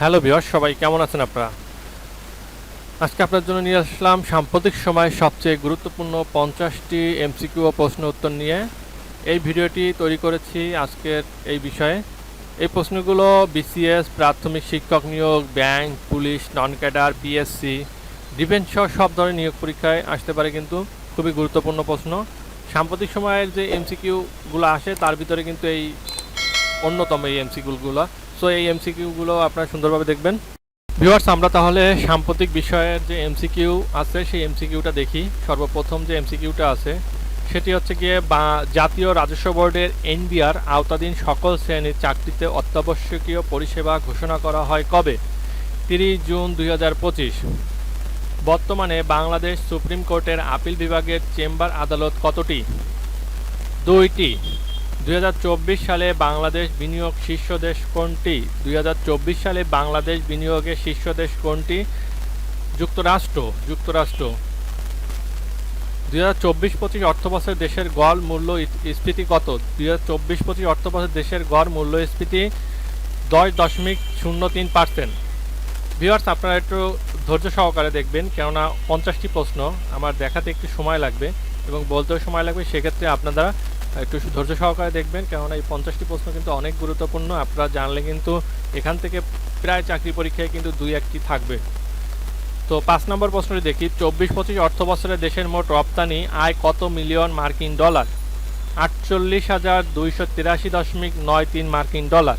Hello বিয়স সবাই কেমন আছেন আপনারা? আজকে আপনার জন্য নিয়ে আসলাম সাম্প্রতিক সময় সবচেয়ে গুরুত্বপূর্ণ পঞ্চাশটি এমসিকিউ ও প্রশ্ন উত্তর নিয়ে। এই ভিডিওটি তৈরি করেছি আজকের এই বিষয়ে। এই প্রশ্নগুলো বিসিএস, প্রাথমিক শিক্ষক নিয়োগ, bank, police non cadre PSC, defence সহ সব ধরনের নিয়োগ পরীক্ষায় আসতে পারে কিন্তু খুবই গুরুত্বপূর্ণ প্রশ্ন। সাম্প্রতিক সময়ের যে এমসিকিউগুলো আসে, তার ভিতরে কিন্তু এই অন্যতম এই এমসিকিউগুলো সো এই এমসিকিউগুলো আপনারা সুন্দরভাবে দেখবেন। ভিউয়ার্স, আমরা তাহলে সাম্প্রতিক বিষয়ের যে এমসিকিউ আছে, সেই এমসিকিউটা দেখি। সর্বপ্রথম যে এমসিকিউটা আছে, সেটি হচ্ছে গিয়ে বা জাতীয় রাজস্ব বোর্ডের এনবিআর আওতাধীন সকল শ্রেণির চাকরিতে অত্যাবশ্যকীয় পরিষেবা ঘোষণা করা হয় কবে? তিরিশ জুন দুই হাজার পঁচিশ। বর্তমানে বাংলাদেশ সুপ্রিম কোর্টের আপিল বিভাগের চেম্বার আদালত কতটি? দুইটি। দুই হাজার চব্বিশ সালে বাংলাদেশ বিনিয়োগ শীর্ষ দেশ কোনটি? দুই হাজার চব্বিশ সালে বাংলাদেশ বিনিয়োগের শীর্ষ দেশ কোনটি? যুক্তরাষ্ট্র যুক্তরাষ্ট্র। দুই হাজার চব্বিশ পঁচিশ অর্থবছর দেশের গড় মূল্য স্ফীতি কত? দুই হাজার চব্বিশ পঁচিশ অর্থবছর দেশের গড় মূল্যস্ফীতি দশ দশমিক শূন্য তিন পার্সেন্ট। ভিওয়ার্স আপনারা একটু ধৈর্য সহকারে দেখবেন, কেননা পঞ্চাশটি প্রশ্ন, আমার দেখাতে একটু সময় লাগবে এবং বলতেও সময় লাগবে, সেক্ষেত্রে আপনারা একটু ধৈর্য সহকারে দেখবেন, কেননা এই পঞ্চাশটি প্রশ্ন কিন্তু অনেক গুরুত্বপূর্ণ। আপনারা জানলে কিন্তু এখান থেকে প্রায় চাকরি পরীক্ষায় কিন্তু দুই একটি থাকবে। তো পাঁচ নম্বর প্রশ্নটি দেখি, চব্বিশ পঁচিশ অর্থ বছরে দেশের মোট রপ্তানি আয় কত মিলিয়ন মার্কিন ডলার? আটচল্লিশ হাজার দুইশো তিরাশি দশমিক নয় তিন মার্কিন ডলার।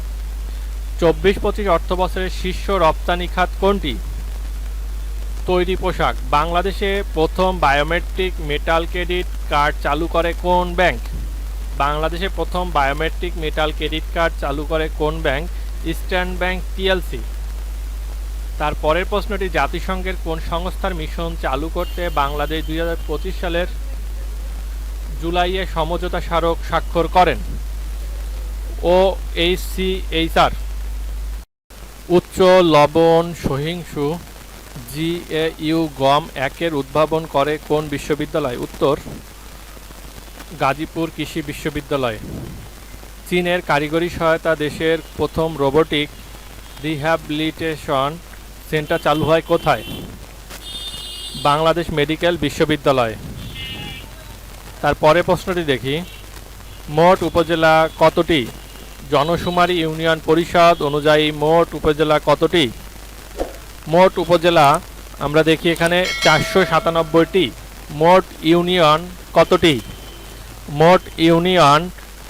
চব্বিশ পঁচিশ অর্থ বছরের শীর্ষ রপ্তানি খাত কোনটি? তৈরি পোশাক। বাংলাদেশে প্রথম বায়োমেট্রিক মেটাল ক্রেডিট কার্ড চালু করে কোন ব্যাংক? বাংলাদেশে প্রথম বায়োমেট্রিক মেটাল ক্রেডিট কার্ড চালু করে কোন ব্যাংক? ইস্টার্ন ব্যাংক পিএলসি তার পরের প্রশ্নটি, জাতিসংঘের কোন সংস্থার মিশন চালু করতে বাংলাদেশ দুই হাজার পঁচিশ সালের জুলাইয়ে সমঝোতা স্মারক স্বাক্ষর করেন? ও এইচ সি এইচআর উচ্চ লবণ সহিংসু জি এ ইউ গম একের উদ্ভাবন করে কোন বিশ্ববিদ্যালয়? উত্তর গাজীপুর কৃষি বিশ্ববিদ্যালয়। চীনের কারিগরি সহায়তা দেশের প্রথম রোবোটিক রিহ্যাবিলিটেশন সেন্টার চালু হয় কোথায়? বাংলাদেশ মেডিকেল বিশ্ববিদ্যালয়। তারপরে প্রশ্নটি দেখি। মোট উপজেলা কতটি? জনশুমারি ইউনিয়ন পরিষদ অনুযায়ী মোট উপজেলা কতটি? মোট উপজেলা, আমরা দেখি এখানে চারশো সাতানব্বইটি। মোট ইউনিয়ন কতটি? মোট ইউনিয়ন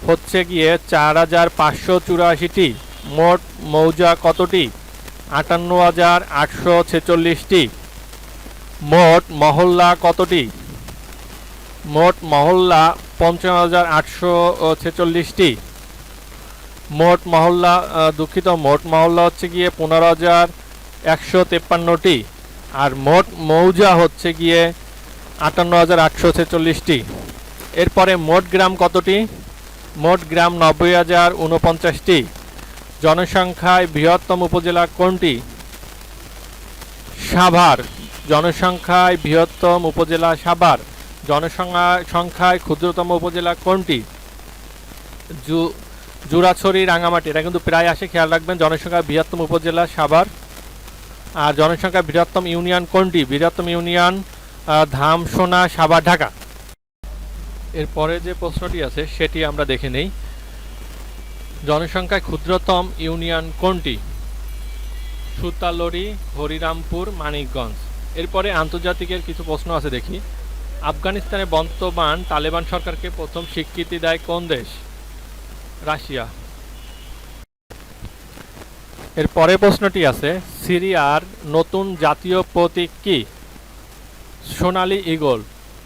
হচ্ছে গিয়ে চার হাজার পাঁচশো চুরাশিটি। মোট মৌজা কতটি? আটান্ন হাজার আটশো ছেচল্লিশটি। মোট মহল্লা কতটি? মোট মহল্লা পঞ্চান্ন হাজার আটশো ছেচল্লিশটি। মোট মহল্লা দুঃখিত, মোট মহল্লা হচ্ছে গিয়ে পনেরো হাজার একশো তেপ্পান্নটি। আর মোট মৌজা হচ্ছে গিয়ে আটান্ন হাজার আটশো ছেচল্লিশটি। এরপরে মোট গ্রাম কতটি? মোট গ্রাম নব্বই হাজার উনপঞ্চাশটি জনসংখ্যায় বৃহত্তম উপজেলা কোনটি? সাভার। জনসংখ্যায় বৃহত্তম উপজেলা সাভার। জনসংখ্যা সংখ্যায় ক্ষুদ্রতম উপজেলা কোনটি? জু, জুরাছড়ি রাঙামাটি এটা কিন্তু প্রায় আসে, খেয়াল রাখবেন জনসংখ্যা বৃহত্তম উপজেলা সাভার। আর জনসংখ্যা বৃহত্তম ইউনিয়ন কোনটি? বৃহত্তম ইউনিয়ন ধামসোনা, সাভার, ঢাকা। এরপরে যে প্রশ্নটি আছে, সেটি আমরা দেখে নেই। জনসংখ্যায় ক্ষুদ্রতম ইউনিয়ন কোনটি? সুতালড়ি হরিরামপুর, মানিকগঞ্জ। এরপরে আন্তর্জাতিকের কিছু প্রশ্ন আছে, দেখি। আফগানিস্তানে বর্তমান তালেবান সরকারকে প্রথম স্বীকৃতি দেয় কোন দেশ? রাশিয়া। এর পরের প্রশ্নটি আছে, সিরিয়ার নতুন জাতীয় প্রতীক কি? সোনালী ইগল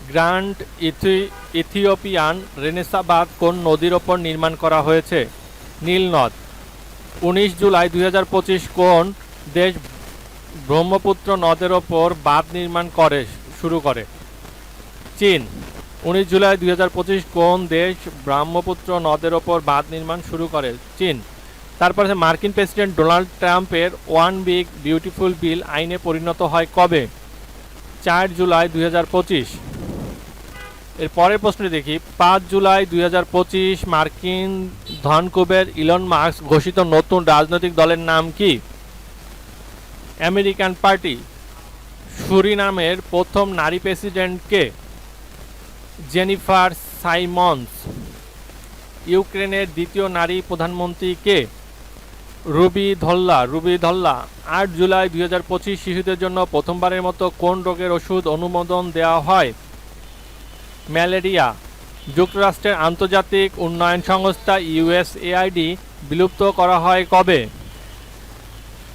গ্র্যান্ড ইথি, ইথিওপিয়ান রেনেসাবাদ কোন নদীর ওপর নির্মাণ করা হয়েছে? নীল নদ। উনিশ জুলাই দু হাজার পঁচিশ কোন দেশ ব্রহ্মপুত্র নদের ওপর বাঁধ নির্মাণ করে, শুরু করে? চীন। উনিশ জুলাই দুই হাজার পঁচিশ কোন দেশ ব্রহ্মপুত্র নদের ওপর বাঁধ নির্মাণ শুরু করে? চীন। তারপরে মার্কিন প্রেসিডেন্ট ডোনাল্ড ট্রাম্পের ওয়ান বিগ বিউটিফুল বিল আইনে পরিণত হয় কবে? চার জুলাই দু হাজার পঁচিশ। এর পরের প্রশ্নে দেখি। পাঁচ জুলাই দুই হাজার পঁচিশ মার্কিন ধনকুবের ইলন মার্কস ঘোষিত নতুন রাজনৈতিক দলের নাম কি? আমেরিকান পার্টি, সুরিনামের প্রথম নারী প্রেসিডেন্টকে জেনিফার সাইমন্স। ইউক্রেনের দ্বিতীয় নারী প্রধানমন্ত্রী কে? Ruby Dhalla Ruby Dhalla. আট জুলাই দুই হাজার পঁচিশ শিশুদের জন্য প্রথমবারের মতো কোন রোগের ওষুধ অনুমোদন দেওয়া হয়? ম্যালেরিয়া। যুক্তরাষ্ট্রের আন্তর্জাতিক উন্নয়ন সংস্থা ইউএসএআইডি বিলুপ্ত করা হয় কবে?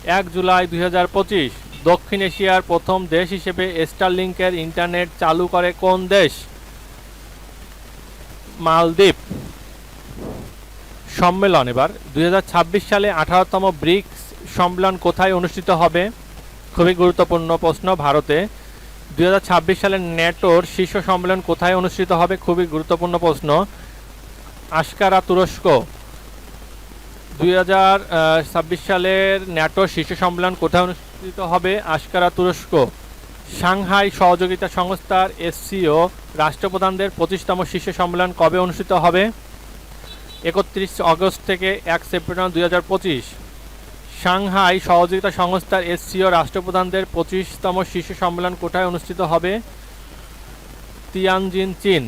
এক জুলাই দুই হাজার পঁচিশ। দক্ষিণ এশিয়ার প্রথম দেশ হিসেবে স্টারলিংকের ইন্টারনেট চালু করে কোন দেশ? মালদ্বীপ। সম্মেলন এবার। দুই হাজার ছাব্বিশ সালে আঠারোতম ব্রিক্স সম্মেলন কোথায় অনুষ্ঠিত হবে? খুবই গুরুত্বপূর্ণ প্রশ্ন ভারতে। দুই সালে ন্যাটোর শীর্ষ সম্মেলন কোথায় অনুষ্ঠিত হবে? খুবই গুরুত্বপূর্ণ প্রশ্ন। আশকারা তুরস্ক। দুই হাজার ছাব্বিশ সালের ন্যাটো শীর্ষ সম্মেলন কোথায় অনুষ্ঠিত হবে? আশকারা তুরস্ক। সাংহাই সহযোগিতা সংস্থার এসসিও রাষ্ট্রপ্রধানদের পঁচিশতম শীর্ষ সম্মেলন কবে অনুষ্ঠিত হবে? একত্রিশ আগস্ট থেকে এক সেপ্টেম্বর দুই হাজার পঁচিশ। সাংহাই সহযোগিতা সংস্থার এসসিও রাষ্ট্রপ্রধানদের পঁচিশতম শীর্ষ সম্মেলন কোথায় অনুষ্ঠিত হবে তিয়ানজিন চীন।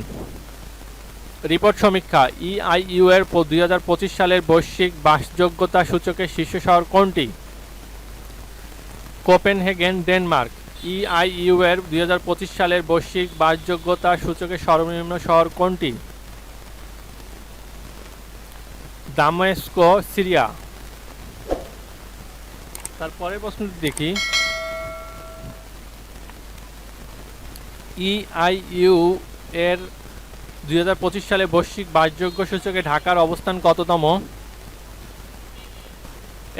রিপোর্ট সমীক্ষা, ইআইইউ এর দুই হাজার পঁচিশ সালের বৈশ্বিক বাসযোগ্যতা সূচকের শীর্ষ শহর কোনটি? Copenhagen, Denmark. ইআইইউ এর দুই হাজার পঁচিশ সালের বৈশ্বিক বাসযোগ্যতা সূচকের সর্বনিম্ন শহর কোনটি? Damascus, Syria. তারপরে প্রশ্নটি দেখি। ইআইইউ এর দুই হাজার পঁচিশ সালে বৈশ্বিক বাসযোগ্য সূচকে ঢাকার অবস্থান কততম?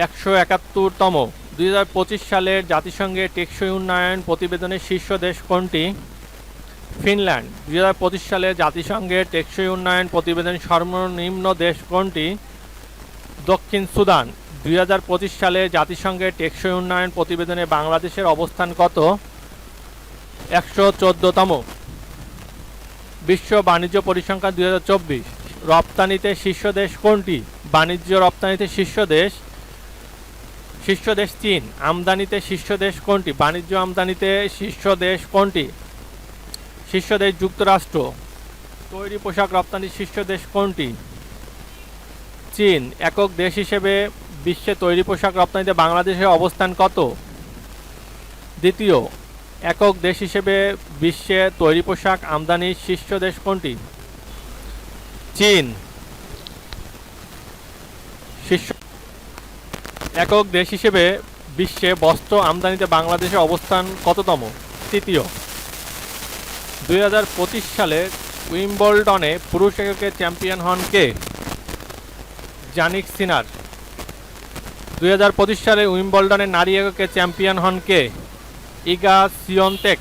একশো একাত্তরতম। দুই হাজার পঁচিশ সালের জাতিসংঘের টেকসই উন্নয়ন প্রতিবেদনের শীর্ষ দেশ কোনটি? ফিনল্যান্ড। দু হাজার পঁচিশ সালে জাতিসংঘের টেকসই উন্নয়ন প্রতিবেদন সর্বনিম্ন দেশ কোনটি? দক্ষিণ সুদান। দুই হাজার পঁচিশ সালে জাতিসংঘের টেকসই উন্নয়ন প্রতিবেদনে বাংলাদেশের অবস্থান কত? একশো চোদ্দতম। বিশ্ব বাণিজ্য পরিসংখ্যান দুই হাজার চব্বিশ। রপ্তানিতে শীর্ষ দেশ কোনটি? বাণিজ্য রপ্তানিতে শীর্ষ দেশ শীর্ষ দেশ চীন। আমদানিতে শীর্ষ দেশ কোনটি? বাণিজ্য আমদানিতে শীর্ষ দেশ কোনটি? শীর্ষ দেশ যুক্তরাষ্ট্র। তৈরি পোশাক রপ্তানির শীর্ষ দেশ কোনটি? চীন। একক দেশ হিসেবে বিশ্বে তৈরি পোশাক রপ্তানিতে বাংলাদেশের অবস্থান কত? দ্বিতীয়, একক দেশ হিসেবে বিশ্বে তৈরি পোশাক আমদানির শীর্ষ দেশ কোনটি? চীন। শীর্ষ একক দেশ হিসেবে বিশ্বে বস্ত্র আমদানিতে বাংলাদেশের অবস্থান কততম? তৃতীয় দু হাজার পঁচিশ সালে উইম্বলডনে পুরুষ এককে চ্যাম্পিয়ন হন কে? জানিক সিনার। দুই হাজার পঁচিশ সালে উইম্বলডনে নারী এককে চ্যাম্পিয়ন হন কে? ইগা সিয়ন্টেক